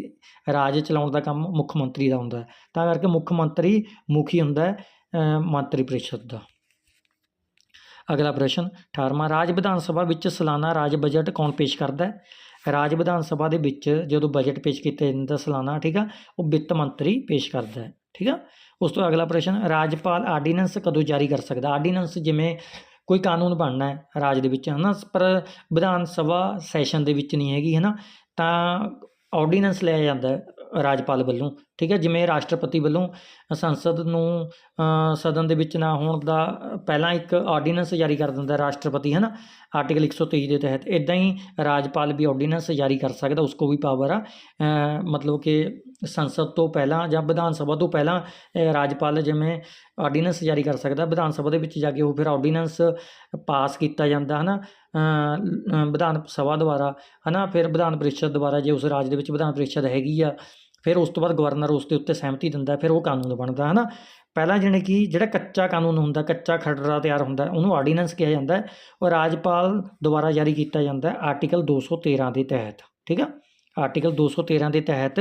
ਰਾਜ ਚਲਾਉਣ ਦਾ ਕੰਮ ਮੁੱਖ ਮੰਤਰੀ ਦਾ ਹੁੰਦਾ ਤਾਂ ਕਰਕੇ ਮੁੱਖ ਮੰਤਰੀ ਮੁਖੀ ਹੁੰਦਾ ਮੰਤਰੀ ਪ੍ਰੀਸ਼ਦ ਦਾ। ਅਗਲਾ ਪ੍ਰਸ਼ਨ 18ਵਾਂ ਰਾਜ ਵਿਧਾਨ ਸਭਾ ਵਿੱਚ ਸਾਲਾਨਾ ਰਾਜ ਬਜਟ ਕੌਣ ਪੇਸ਼ ਕਰਦਾ ਹੈ? ਰਾਜ ਵਿਧਾਨ ਸਭਾ ਦੇ ਵਿੱਚ ਜਦੋਂ ਬਜਟ ਪੇਸ਼ ਕੀਤਾ ਜਾਂਦਾ ਸਾਲਾਨਾ, ਠੀਕ ਆ, ਉਹ ਵਿੱਤ ਮੰਤਰੀ ਪੇਸ਼ ਕਰਦਾ ਹੈ, ਠੀਕ ਆ। ਉਸ ਤੋਂ ਅਗਲਾ ਪ੍ਰਸ਼ਨ, ਰਾਜਪਾਲ ਆਰਡੀਨੈਂਸ ਕਦੋਂ ਜਾਰੀ ਕਰ ਸਕਦਾ? ਆਰਡੀਨੈਂਸ ਜਿਵੇਂ ਕੋਈ ਕਾਨੂੰਨ ਬਣਨਾ ਹੈ ਰਾਜ ਦੇ ਵਿੱਚ, ਹਨਾ, ਪਰ ਵਿਧਾਨ ਸਭਾ ਸੈਸ਼ਨ ਦੇ ਵਿੱਚ ਨਹੀਂ ਹੈਗੀ, ਹਨਾ, ਤਾਂ ਆਰਡੀਨੈਂਸ ਲਿਆ ਜਾਂਦਾ ਰਾਜਪਾਲ ਵੱਲੋਂ, ਠੀਕ ਹੈ, ਜਿਵੇਂ ਰਾਸ਼ਟਰਪਤੀ ਵੱਲੋਂ ਸੰਸਦ ਨੂੰ ਸਦਨ ਦੇ ਵਿੱਚ ਨਾ ਹੋਣ ਦਾ ਪਹਿਲਾਂ ਇੱਕ ਆਰਡੀਨੈਂਸ ਜਾਰੀ ਕਰ ਦਿੰਦਾ ਰਾਸ਼ਟਰਪਤੀ, ਹੈ ਨਾ? ਆਰਟੀਕਲ 123 ਦੇ ਤਹਿਤ। ਇਦਾਂ ਹੀ ਰਾਜਪਾਲ ਵੀ ਆਰਡੀਨੈਂਸ ਜਾਰੀ ਕਰ ਸਕਦਾ, ਉਸ ਉਸਕੋ ਵੀ ਪਾਵਰ ਆ। ਮਤਲਬ ਕਿ ਸੰਸਦ ਤੋਂ ਪਹਿਲਾਂ ਜਾਂ ਵਿਧਾਨ ਸਭਾ ਤੋਂ ਪਹਿਲਾਂ ਰਾਜਪਾਲ ਜਿਵੇਂ ਆਰਡੀਨੈਂਸ ਜਾਰੀ ਕਰ ਸਕਦਾ, ਵਿਧਾਨ ਸਭਾ ਦੇ ਵਿੱਚ ਜਾ ਕੇ ਉਹ ਫਿਰ ਆਰਡੀਨੈਂਸ ਪਾਸ ਕੀਤਾ ਜਾਂਦਾ, ਹੈ ਨਾ? ਵਿਧਾਨ ਸਭਾ ਦੁਆਰਾ ਹੈ ਨਾ ਫਿਰ ਵਿਧਾਨ ਪਰਿਸ਼ਦ ਦੁਆਰਾ ਜੇ ਉਸ ਰਾਜ ਦੇ ਵਿੱਚ ਵਿਧਾਨ ਪਰਿਸ਼ਦ ਹੈਗੀ ਆ, ਫਿਰ ਉਸ ਤੋਂ ਬਾਅਦ ਗਵਰਨਰ ਉਸ ਦੇ ਉੱਤੇ ਸਹਿਮਤੀ ਦਿੰਦਾ, ਫਿਰ ਉਹ ਕਾਨੂੰਨ ਬਣਦਾ ਹੈ ਨਾ ਪਹਿਲਾਂ ਜਾਣੀ ਕਿ ਜਿਹੜਾ ਕੱਚਾ ਕਾਨੂੰਨ ਹੁੰਦਾ, ਕੱਚਾ ਖਰੜਾ ਤਿਆਰ ਹੁੰਦਾ, ਉਹਨੂੰ ਆਰਡੀਨੈਂਸ ਕਿਹਾ ਜਾਂਦਾ ਹੈ, ਉਹ ਰਾਜਪਾਲ ਦੁਆਰਾ ਜਾਰੀ ਕੀਤਾ ਜਾਂਦਾ ਹੈ ਆਰਟੀਕਲ 213 ਦੇ ਤਹਿਤ, ਠੀਕ ਆ? ਆਰਟੀਕਲ 213 ਦੇ ਤਹਿਤ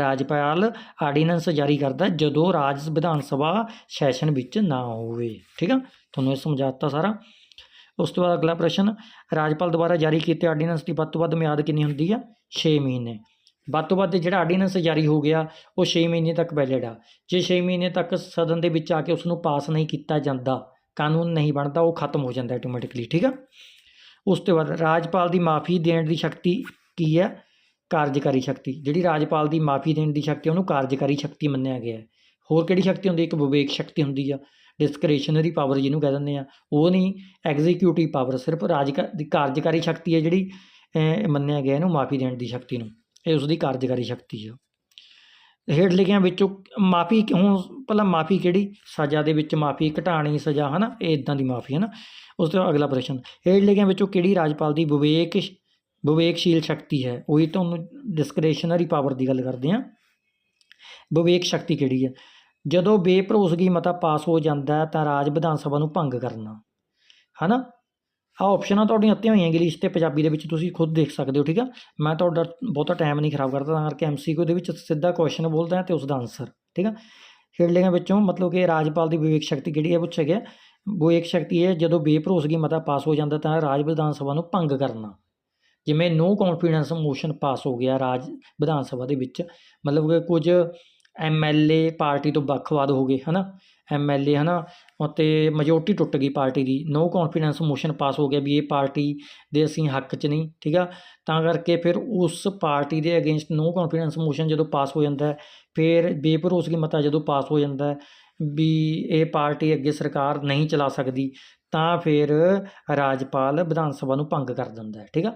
ਰਾਜਪਾਲ ਆਰਡੀਨੈਂਸ ਜਾਰੀ ਕਰਦਾ ਜਦੋਂ ਰਾਜ ਵਿਧਾਨ ਸਭਾ ਸੈਸ਼ਨ ਵਿੱਚ ਨਾ ਹੋਵੇ, ਠੀਕ ਆ? ਤੁਹਾਨੂੰ ਇਹ ਸਮਝਾਤਾ ਸਾਰਾ। ਉਸ ਤੋਂ ਬਾਅਦ ਅਗਲਾ ਪ੍ਰਸ਼ਨ, ਰਾਜਪਾਲ ਦੁਆਰਾ ਜਾਰੀ ਕੀਤੇ ਆਰਡੀਨੈਂਸ ਦੀ ਵੱਧ ਤੋਂ ਵੱਧ ਮਿਆਦ ਕਿੰਨੀ ਹੁੰਦੀ ਆ? 6 ਮਹੀਨੇ। ਵੱਧ ਤੋਂ ਵੱਧ ਜਿਹੜਾ ਆਰਡੀਨੈਂਸ ਜਾਰੀ ਹੋ ਗਿਆ, ਉਹ 6 ਮਹੀਨੇ ਤੱਕ ਵੈਲਿਡ ਆ। ਜੇ 6 ਮਹੀਨੇ ਤੱਕ ਸਦਨ ਦੇ ਵਿੱਚ ਆ ਕੇ ਉਸ ਨੂੰ ਪਾਸ ਨਹੀਂ ਕੀਤਾ ਜਾਂਦਾ, ਕਾਨੂੰਨ ਨਹੀਂ ਬਣਦਾ, ਉਹ ਖਤਮ ਹੋ ਜਾਂਦਾ ਆਟੋਮੈਟਿਕਲੀ ਠੀਕ ਆ? ਉਸ ਤੋਂ ਬਾਅਦ ਰਾਜਪਾਲ ਦੀ ਮਾਫੀ ਦੇਣ ਦੀ ਸ਼ਕਤੀ ਕੀ ਹੈ ਕਾਰਜਕਾਰੀ ਸ਼ਕਤੀ। ਜਿਹੜੀ ਰਾਜਪਾਲ ਦੀ ਮਾਫੀ ਦੇਣ ਦੀ ਸ਼ਕਤੀ ਉਹਨੂੰ ਕਾਰਜਕਾਰੀ ਸ਼ਕਤੀ ਮੰਨਿਆ ਗਿਆ। ਹੈ ਹੋਰ ਕਿਹੜੀ ਸ਼ਕਤੀ ਹੁੰਦੀ? ਇੱਕ ਵਿਵੇਕ ਸ਼ਕਤੀ ਹੁੰਦੀ ਆ। ਡਿਸਕ੍ਰੇਸ਼ਨਰੀ ਪਾਵਰ ਜਿਹਨੂੰ ਕਹਿ ਦਿੰਦੇ ਆ, ਉਹ ਨਹੀਂ ਐਗਜ਼ੀਕਿਊਟਿਵ ਪਾਵਰ ਸਿਰਫ ਰਾਜ ਦੀ ਕਾਰਜਕਾਰੀ ਸ਼ਕਤੀ ਹੈ ਜਿਹੜੀ ਮੰਨਿਆ ਗਿਆ ਇਹਨੂੰ ਮਾਫੀ ਦੇਣ ਦੀ ਸ਼ਕਤੀ ਨੂੰ, ਇਹ ਉਸ ਦੀ ਕਾਰਜਕਾਰੀ ਸ਼ਕਤੀ ਹੈ ਹੇਠ ਲਿਖਿਆਂ ਵਿੱਚੋਂ ਮਾਫੀ ਹੁਣ ਪਹਿਲਾਂ ਮਾਫੀ ਕਿਹੜੀ? ਸਜ਼ਾ ਦੇ ਵਿੱਚ ਮਾਫੀ, ਘਟਾਣੀ ਸਜ਼ਾ, ਹਨਾ? ਇਹ ਇਦਾਂ ਦੀ ਮਾਫੀ ਹੈ ਨਾ ਉਸ ਤੋਂ ਅਗਲਾ ਪ੍ਰਸ਼ਨ, ਹੇਠ ਲਿਖਿਆਂ ਵਿੱਚੋਂ ਕਿਹੜੀ ਰਾਜਪਾਲ ਦੀ ਵਿਵੇਕ, ਵਿਵੇਕਸ਼ੀਲ ਸ਼ਕਤੀ ਹੈ? ਉਹੀ ਤੁਹਾਨੂੰ ਡਿਸਕ੍ਰੇਸ਼ਨਰੀ ਪਾਵਰ ਦੀ ਗੱਲ ਕਰਦੇ ਹਾਂ ਵਿਵੇਕ ਸ਼ਕਤੀ ਕਿਹੜੀ ਹੈ ਜਦੋਂ ਬੇਭਰੋਸਗੀ ਮਤਾ ਪਾਸ ਹੋ ਜਾਂਦਾ ਤਾਂ ਰਾਜ ਵਿਧਾਨ ਸਭਾ ਨੂੰ ਭੰਗ ਕਰਨਾ। ਹਨਾ? ਆ ਆਪਸ਼ਨਾਂ ਤੁਹਾਡੀਆਂ ਉੱਤੇ ਹੋਈਆਂ ਇੰਗਲਿਸ਼ ਤੇ ਪੰਜਾਬੀ ਦੇ ਵਿੱਚ ਤੁਸੀਂ ਖੁਦ ਦੇਖ ਸਕਦੇ ਹੋ, ਠੀਕ ਆ? ਮੈਂ ਤੁਹਾਡਾ ਬਹੁਤਾ ਟਾਈਮ ਨਹੀਂ ਖਰਾਬ ਕਰਦਾ, ਤਾਂ ਕਰਕੇ ਐਮਸੀਕਿਊ ਦੇ ਵਿੱਚ ਸਿੱਧਾ ਕੁਐਸਚਨ ਬੋਲਦਾ ਹੈ ਤੇ ਉਸ ਦਾ ਆਨਸਰ ਠੀਕ ਆ? ਹੇਠਲਿਆਂ ਵਿੱਚੋਂ ਮਤਲਬ ਕਿ ਰਾਜਪਾਲ ਦੀ ਵਿਵੇਕ ਸ਼ਕਤੀ ਕਿਹੜੀ ਹੈ, ਪੁੱਛਿਆ ਗਿਆ। ਵਿਵੇਕ ਸ਼ਕਤੀ ਹੈ ਜਦੋਂ ਬੇਭਰੋਸਗੀ ਮਤਾ ਪਾਸ ਹੋ ਜਾਂਦਾ, ਤਾਂ ਰਾਜ ਵਿਧਾਨ ਸਭਾ ਨੂੰ ਭੰਗ ਕਰਨਾ। ਜਿਵੇਂ ਨੋ ਕੌਨਫੀਡੈਂਸ ਮੋਸ਼ਨ ਪਾਸ ਹੋ ਗਿਆ ਰਾਜ ਵਿਧਾਨ ਸਭਾ ਦੇ ਵਿੱਚ, ਮਤਲਬ ਕਿ ਕੁਝ ਐਮਐਲਏ ਪਾਰਟੀ ਤੋਂ ਵੱਖਵਾਦ ਹੋ ਗਏ, ਹਨਾ? ਐਮਐਲਏ ਹਨਾ? ਅਤੇ ਮੈਜੋਰਟੀ ਟੁੱਟ ਗਈ ਪਾਰਟੀ ਦੀ। ਨੋ ਕੌਨਫੀਡੈਂਸ ਮੋਸ਼ਨ ਪਾਸ ਹੋ ਗਿਆ ਵੀ ਇਹ ਪਾਰਟੀ ਦੇ ਅਸੀਂ ਹੱਕ 'ਚ ਨਹੀਂ, ਠੀਕ ਆ? ਤਾਂ ਕਰਕੇ ਫਿਰ ਉਸ ਪਾਰਟੀ ਦੇ ਅਗੇਂਸਟ ਨੋ ਕੌਨਫੀਡੈਂਸ ਮੋਸ਼ਨ ਜਦੋਂ ਪਾਸ ਹੋ ਜਾਂਦਾ ਫਿਰ ਬੇਭਰੋਸਗੀ ਮਤਾ ਜਦੋਂ ਪਾਸ ਹੋ ਜਾਂਦਾ ਵੀ ਇਹ ਪਾਰਟੀ ਅੱਗੇ ਸਰਕਾਰ ਨਹੀਂ ਚਲਾ ਸਕਦੀ, ਤਾਂ ਫਿਰ ਰਾਜਪਾਲ ਵਿਧਾਨ ਸਭਾ ਨੂੰ ਭੰਗ ਕਰ ਦਿੰਦਾ ਠੀਕ ਆ?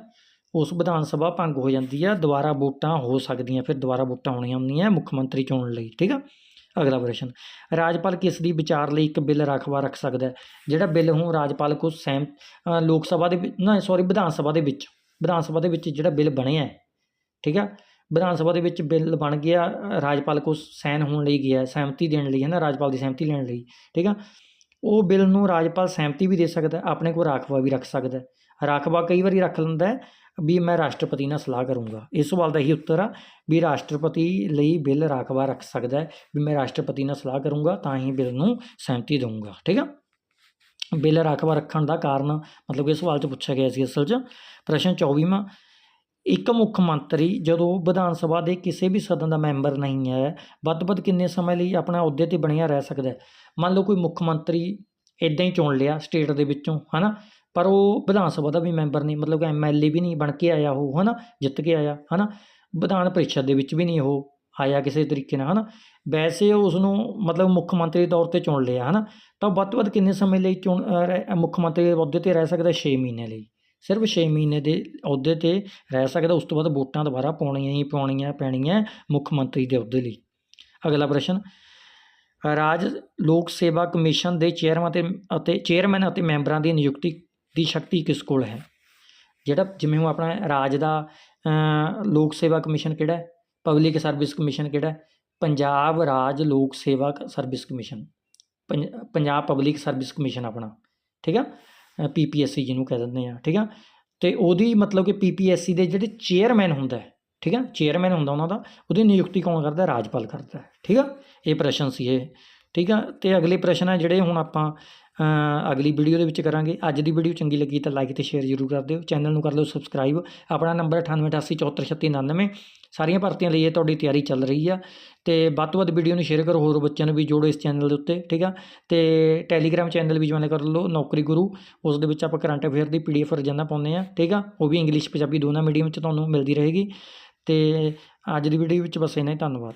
ਉਸ ਵਿਧਾਨ ਸਭਾ ਭੰਗ ਹੋ ਜਾਂਦੀ ਆ, ਦੁਬਾਰਾ ਵੋਟਾਂ ਹੋ ਸਕਦੀਆਂ, ਫਿਰ ਦੁਬਾਰਾ ਵੋਟਾਂ ਹੋਣੀਆਂ ਹੁੰਦੀਆਂ ਮੁੱਖ ਮੰਤਰੀ ਚੁਣਨ ਲਈ, ਠੀਕ ਆ? ਅਗਲਾ ਪ੍ਰਸ਼ਨ, ਰਾਜਪਾਲ ਕਿਸ ਦੀ ਵਿਚਾਰ ਲਈ ਇੱਕ ਬਿੱਲ ਰਾਖਵਾ ਰੱਖ ਸਕਦਾ ਹੈ ਜਿਹੜਾ ਬਿੱਲ ਹੁਣ ਰਾਜਪਾਲ ਕੋ ਸਹਿਮ ਲੋਕ ਸਭਾ ਦੇ ਨਾ ਸੌਰੀ, ਵਿਧਾਨ ਸਭਾ ਦੇ ਵਿੱਚ, ਵਿਧਾਨ ਸਭਾ ਦੇ ਵਿੱਚ ਜਿਹੜਾ ਬਿੱਲ ਬਣਿਆ ਠੀਕ ਆ? ਵਿਧਾਨ ਸਭਾ ਦੇ ਵਿੱਚ ਬਿੱਲ ਬਣ ਗਿਆ, ਰਾਜਪਾਲ ਕੋ ਸਾਈਨ ਹੋਣ ਲਈ ਗਿਆ, ਸਹਿਮਤੀ ਦੇਣ ਲਈ, ਹੈ ਨਾ, ਰਾਜਪਾਲ ਦੀ ਸਹਿਮਤੀ ਲੈਣ ਲਈ, ਠੀਕ ਆ? ਉਹ ਬਿੱਲ ਨੂੰ ਰਾਜਪਾਲ ਸਹਿਮਤੀ ਵੀ ਦੇ ਸਕਦਾ, ਆਪਣੇ ਕੋਲ ਰਾਖਵਾ ਵੀ ਰੱਖ ਸਕਦਾ ਰਾਖਵਾ ਕਈ ਵਾਰੀ ਰੱਖ ਲੈਂਦਾ ਵੀ ਮੈਂ ਰਾਸ਼ਟਰਪਤੀ ਨਾਲ ਸਲਾਹ ਕਰੂੰਗਾ। ਇਸ ਸਵਾਲ ਦਾ ਇਹੀ ਉੱਤਰ ਆ ਵੀ ਰਾਸ਼ਟਰਪਤੀ ਲਈ ਬਿੱਲ ਰਾਖਵਾ ਰੱਖ ਸਕਦਾ ਹੈ, ਵੀ ਮੈਂ ਰਾਸ਼ਟਰਪਤੀ ਨਾਲ ਸਲਾਹ ਕਰੂੰਗਾ ਤਾਂ ਹੀ ਬਿੱਲ ਨੂੰ ਸਹਿਮਤੀ ਦਊਂਗਾ, ਠੀਕ ਆ? ਬਿੱਲ ਰਾਖਵਾ ਰੱਖਣ ਦਾ ਕਾਰਨ ਮਤਲਬ ਕਿ ਇਸ ਸਵਾਲ 'ਚ ਪੁੱਛਿਆ ਗਿਆ ਸੀ ਅਸਲ 'ਚ। ਪ੍ਰਸ਼ਨ 24ਵਾਂ ਇੱਕ ਮੁੱਖ ਮੰਤਰੀ ਜਦੋਂ ਵਿਧਾਨ ਸਭਾ ਦੇ ਕਿਸੇ ਵੀ ਸਦਨ ਦਾ ਮੈਂਬਰ ਨਹੀਂ ਹੈ ਵੱਧ ਵੱਧ ਕਿੰਨੇ ਸਮੇਂ ਲਈ ਆਪਣਾ ਅਹੁਦੇ ਤੇ ਬਣਿਆ ਰਹਿ ਸਕਦਾ ਹੈ? ਮੰਨ ਲਓ ਕੋਈ ਮੁੱਖ ਮੰਤਰੀ ਇਦਾਂ ਹੀ ਚੁਣ ਲਿਆ ਸਟੇਟ ਦੇ ਵਿੱਚੋਂ, ਹਨਾ? ਪਰ ਉਹ ਵਿਧਾਨ ਸਭਾ ਦਾ ਵੀ ਮੈਂਬਰ ਨਹੀਂ, ਮਤਲਬ ਕਿ ਐਮਐਲਏ ਵੀ ਨਹੀਂ ਬਣ ਕੇ ਆਇਆ ਉਹ, ਹਨਾ? ਜਿੱਤ ਕੇ ਆਇਆ, ਹਨਾ? ਵਿਧਾਨ ਪਰਿਸ਼ਦ ਦੇ ਵਿੱਚ ਵੀ ਨਹੀਂ ਉਹ ਆਇਆ ਕਿਸੇ ਤਰੀਕੇ ਨਾਲ, ਹਨਾ? ਵੈਸੇ ਉਸ ਨੂੰ ਮਤਲਬ ਮੁੱਖ ਮੰਤਰੀ ਦੇ ਤੌਰ ਤੇ ਚੁਣ ਲਿਆ, ਹਨਾ? ਤਾਂ ਵੱਧ ਤੋਂ ਵੱਧ ਕਿੰਨੇ ਸਮੇਂ ਲਈ ਚੁਣ ਰਹਿ- ਮੁੱਖ ਮੰਤਰੀ ਦੇ ਅਹੁਦੇ ਤੇ ਰਹਿ ਸਕਦਾ? 6 ਮਹੀਨੇ ਲਈ। ਸਿਰਫ 6 ਮਹੀਨੇ ਦੇ ਅਹੁਦੇ ਤੇ ਰਹਿ ਸਕਦਾ, ਉਸ ਤੋਂ ਬਾਅਦ ਵੋਟਾਂ ਦੁਬਾਰਾ ਪਾਉਣੀਆਂ ਹੀ ਪਾਉਣੀਆਂ ਪੈਣੀਆਂ ਮੁੱਖ ਮੰਤਰੀ ਦੇ ਅਹੁਦੇ ਲਈ। ਅਗਲਾ ਪ੍ਰਸ਼ਨ, ਰਾਜ ਲੋਕ ਸੇਵਾ ਕਮਿਸ਼ਨ ਦੇ ਚੇਅਰਮੈਨ ਅਤੇ ਅਤੇ ਚੇਅਰਮੈਨ ਅਤੇ ਮੈਂਬਰਾਂ ਦੀ ਨਿਯੁਕਤੀ ਦੀ ਸ਼ਕਤੀ ਕਿਸ ਕੋਲ ਹੈ? ਜਿਹੜਾ ਜਿਵੇਂ ਹੁਣ ਆਪਣਾ ਰਾਜ ਦਾ ਲੋਕ ਸੇਵਾ ਕਮਿਸ਼ਨ ਕਿਹੜਾ ਹੈ? ਪਬਲਿਕ ਸਰਵਿਸ ਕਮਿਸ਼ਨ ਕਿਹੜਾ ਹੈ? ਪੰਜਾਬ ਰਾਜ ਲੋਕ ਸੇਵਾ ਕ- service commission Punjab public service commission ਆਪਣਾ, ਠੀਕ ਆ? ਪੀਪੀਐਸਸੀ ਜਿਹਨੂੰ ਕਹਿ ਦਿੰਦੇ ਆ, ਠੀਕ ਆ? ਤੇ ਉਹਦੀ ਮਤਲਬ ਕਿ ਪੀਪੀਐਸਸੀ ਦੇ ਜਿਹੜੇ ਚੇਅਰਮੈਨ ਹੁੰਦਾ ਹੈ, ਠੀਕ ਆ? ਚੇਅਰਮੈਨ ਹੁੰਦਾ ਉਹਨਾਂ ਦਾ, ਉਹਦੀ ਨਿਯੁਕਤੀ ਕੌਣ ਕਰਦਾ ਰਾਜਪਾਲ ਕਰਦਾ ਠੀਕ ਆ? ਇਹ ਪ੍ਰਸ਼ਨ ਸੀ ਇਹ, ਠੀਕ ਆ? ਤੇ ਅਗਲੇ ਪ੍ਰਸ਼ਨ ਹੈ ਜਿਹੜੇ ਹੁਣ ਆਪਾਂ ਅਗਲੀ ਵੀਡੀਓ ਦੇ ਵਿੱਚ ਕਰਾਂਗੇ। ਅੱਜ ਦੀ ਵੀਡੀਓ ਚੰਗੀ ਲੱਗੀ ਤਾਂ ਲਾਈਕ ਤੇ ਸ਼ੇਅਰ ਜ਼ਰੂਰ ਕਰ ਦਿਓ। ਚੈਨਲ ਨੂੰ ਕਰ ਲਓ ਸਬਸਕ੍ਰਾਈਬ ਆਪਣਾ ਨੰਬਰ 9888743699 ਸਾਰੀਆਂ ਭਰਤੀਆਂ ਲਈ ਇਹ ਤੁਹਾਡੀ ਤਿਆਰੀ ਚੱਲ ਰਹੀ ਆ। ਤੇ ਵੱਧ ਤੋਂ ਵੱਧ ਵੀਡੀਓ ਨੂੰ ਸ਼ੇਅਰ ਕਰੋ, ਹੋਰ ਬੱਚਿਆਂ ਨੂੰ ਵੀ ਜੋੜੋ ਇਸ ਚੈਨਲ ਦੇ ਉੱਤੇ, ਠੀਕ ਆ? ਤੇ ਟੈਲੀਗ੍ਰਾਮ ਚੈਨਲ ਵੀ ਜੁਆਇਨ ਕਰ ਲਓ, ਨੌਕਰੀ ਗੁਰੂ। ਉਸ ਦੇ ਵਿੱਚ ਆਪਾਂ ਕਰੰਟ ਅਫੇਅਰ ਦੀ ਪੀਡੀਐਫ ਰੋਜ਼ਾਨਾ ਪਾਉਂਦੇ ਆ, ਠੀਕ ਆ? ਉਹ ਵੀ ਇੰਗਲਿਸ਼ ਪੰਜਾਬੀ ਦੋਨਾਂ ਮੀਡੀਅਮ 'ਚ ਤੁਹਾਨੂੰ ਮਿਲਦੀ ਰਹੇਗੀ। ਤੇ ਅੱਜ ਦੀ ਵੀਡੀਓ ਵਿੱਚ ਬਸ ਇੰਨਾ ਹੀ, ਧੰਨਵਾਦ।